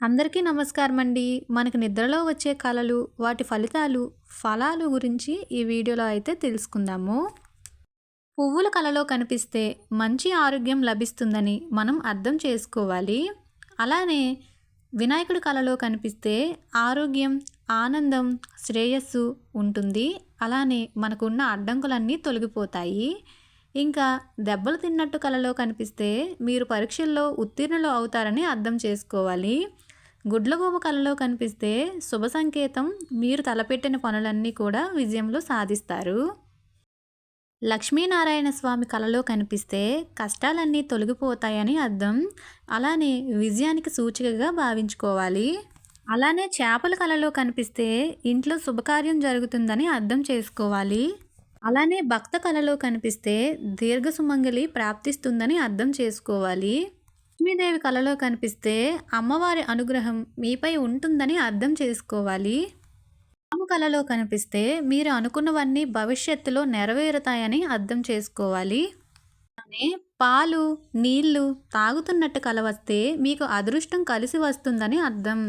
అందరికీ నమస్కారం అండి మనకు నిద్రలో వచ్చే కళలు వాటి ఫలితాలు ఫలాలు గురించి ఈ వీడియోలో అయితే తెలుసుకుందాము. పువ్వుల కళలో కనిపిస్తే మంచి ఆరోగ్యం లభిస్తుందని మనం అర్థం చేసుకోవాలి. అలానే వినాయకుడి కళలో కనిపిస్తే ఆరోగ్యం ఆనందం శ్రేయస్సు ఉంటుంది. అలానే మనకున్న అడ్డంకులన్నీ తొలగిపోతాయి. ఇంకా దెబ్బలు తిన్నట్టు కలలో కనిపిస్తే మీరు పరీక్షల్లో ఉత్తీర్ణులు అవుతారని అర్థం చేసుకోవాలి. గుడ్లగూబ కళలో కనిపిస్తే శుభ సంకేతం మీరు తలపెట్టిన పనులన్నీ కూడా విజయంలో సాధిస్తారు. లక్ష్మీనారాయణ స్వామి కళలో కనిపిస్తే కష్టాలన్నీ తొలగిపోతాయని అర్థం. అలానే విజయానికి సూచికగా భావించుకోవాలి. అలానే చేపల కళలో కనిపిస్తే ఇంట్లో శుభకార్యం జరుగుతుందని అర్థం చేసుకోవాలి. అలానే భక్త కళలో కనిపిస్తే దీర్ఘ సుమంగలి ప్రాప్తిస్తుందని అర్థం చేసుకోవాలి. లక్ష్మీదేవి కలలో కనిపిస్తే అమ్మవారి అనుగ్రహం మీపై ఉంటుందని అర్థం చేసుకోవాలి. రాము కలలో కనిపిస్తే మీరు అనుకున్నవన్నీ భవిష్యత్తులో నెరవేరుతాయని అర్థం చేసుకోవాలి. పాలు నీళ్ళు తాగుతున్నట్టు కలవస్తే మీకు అదృష్టం కలిసి వస్తుందని అర్థం.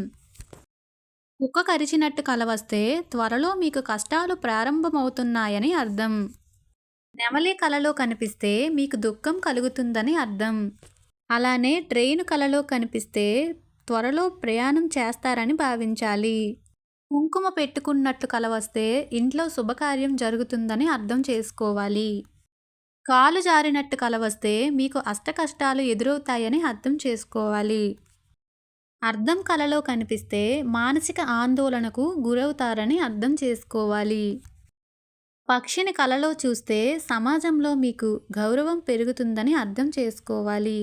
కుక్క కరిచినట్టు కలవస్తే త్వరలో మీకు కష్టాలు ప్రారంభమవుతున్నాయని అర్థం. నెమలి కలలో కనిపిస్తే మీకు దుఃఖం కలుగుతుందని అర్థం. అలానే ట్రైన్ కలలో కనిపిస్తే త్వరలో ప్రయాణం చేస్తారని భావించాలి. కుంకుమ పెట్టుకున్నట్టు కల వస్తే ఇంట్లో శుభకార్యం జరుగుతుందని అర్థం చేసుకోవాలి. కాలు జారినట్టు కల వస్తే మీకు అష్టకష్టాలు ఎదురవుతాయని అర్థం చేసుకోవాలి. అర్థం కలలో కనిపిస్తే మానసిక ఆందోళనకు గురవుతారని అర్థం చేసుకోవాలి. పక్షిని కలలో చూస్తే సమాజంలో మీకు గౌరవం పెరుగుతుందని అర్థం చేసుకోవాలి.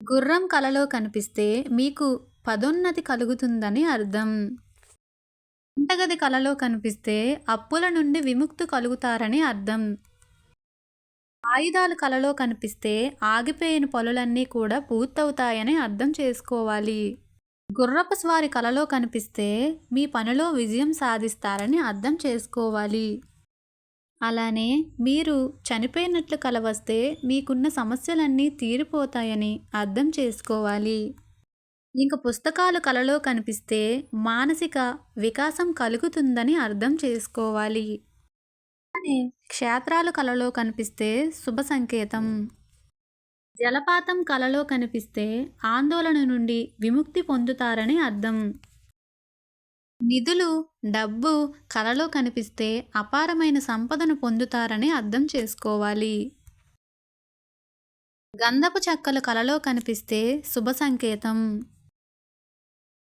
గుర్రం కలలో కనిపిస్తే మీకు పదోన్నతి కలుగుతుందని అర్థం. వంటగది కలలో కనిపిస్తే అప్పుల నుండి విముక్తి కలుగుతారని అర్థం. ఆయుధాలు కలలో కనిపిస్తే ఆగిపోయిన పనులన్నీ కూడా పూర్తవుతాయని అర్థం చేసుకోవాలి. గుర్రపు స్వారి కలలో కనిపిస్తే మీ పనిలో విజయం సాధిస్తారని అర్థం చేసుకోవాలి. అలానే మీరు చనిపోయినట్లు కల వస్తే మీకున్న సమస్యలన్నీ తీరిపోతాయని అర్థం చేసుకోవాలి. ఇంక పుస్తకాలు కలలో కనిపిస్తే మానసిక వికాసం కలుగుతుందని అర్థం చేసుకోవాలి. అలానే క్షేత్రాలు కలలో కనిపిస్తే శుభ సంకేతం. జలపాతం కలలో కనిపిస్తే ఆందోళన నుండి విముక్తి పొందుతారని అర్థం. నిధులు డబ్బు కలలో కనిపిస్తే అపారమైన సంపదను పొందుతారని అర్థం చేసుకోవాలి. గంధపు చెక్కలు కలలో కనిపిస్తే శుభ సంకేతం.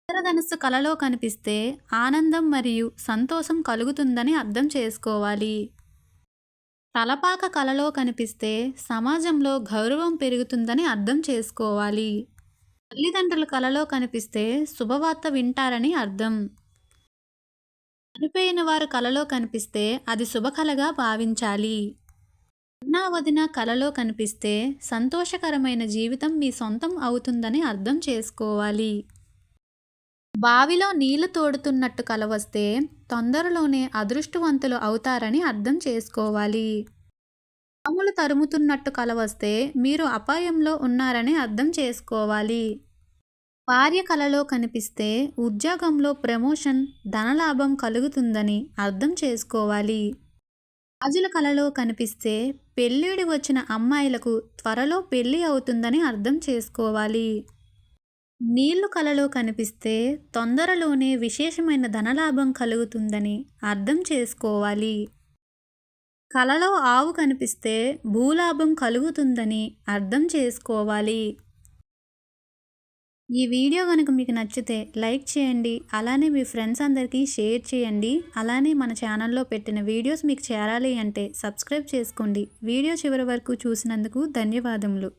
ఇంద్రధనస్సు కలలో కనిపిస్తే ఆనందం మరియు సంతోషం కలుగుతుందని అర్థం చేసుకోవాలి. తలపాక కలలో కనిపిస్తే సమాజంలో గౌరవం పెరుగుతుందని అర్థం చేసుకోవాలి. తల్లిదండ్రుల కలలో కనిపిస్తే శుభవార్త వింటారని అర్థం. చనిపోయిన వారు కలలో కనిపిస్తే అది శుభకలగా భావించాలి. అన్నా వదిన కలలో కనిపిస్తే సంతోషకరమైన జీవితం మీ సొంతం అవుతుందని అర్థం చేసుకోవాలి. బావిలో నీళ్ళు తోడుతున్నట్టు కలవస్తే తొందరలోనే అదృష్టవంతులు అవుతారని అర్థం చేసుకోవాలి. పాములు తరుముతున్నట్టు కలవస్తే మీరు అపాయంలో ఉన్నారని అర్థం చేసుకోవాలి. భార్య కలలో కనిపిస్తే ఉద్యోగంలో ప్రమోషన్ ధనలాభం కలుగుతుందని అర్థం చేసుకోవాలి. రాజుల కలలో కనిపిస్తే పెళ్ళిడి వచ్చిన అమ్మాయిలకు త్వరలో పెళ్ళి అవుతుందని అర్థం చేసుకోవాలి. నీళ్ళు కలలో కనిపిస్తే తొందరలోనే విశేషమైన ధనలాభం కలుగుతుందని అర్థం చేసుకోవాలి. కలలో ఆవు కనిపిస్తే భూలాభం కలుగుతుందని అర్థం చేసుకోవాలి. ఈ వీడియో కనుక మీకు నచ్చితే లైక్ చేయండి అలానే మీ ఫ్రెండ్స్ అందరికీ షేర్ చేయండి అలానే మన ఛానల్లో పెట్టిన వీడియోస్ మీకు చేరాలి అంటే సబ్స్క్రైబ్ చేసుకోండి. వీడియో చివరి వరకు చూసినందుకు ధన్యవాదములు.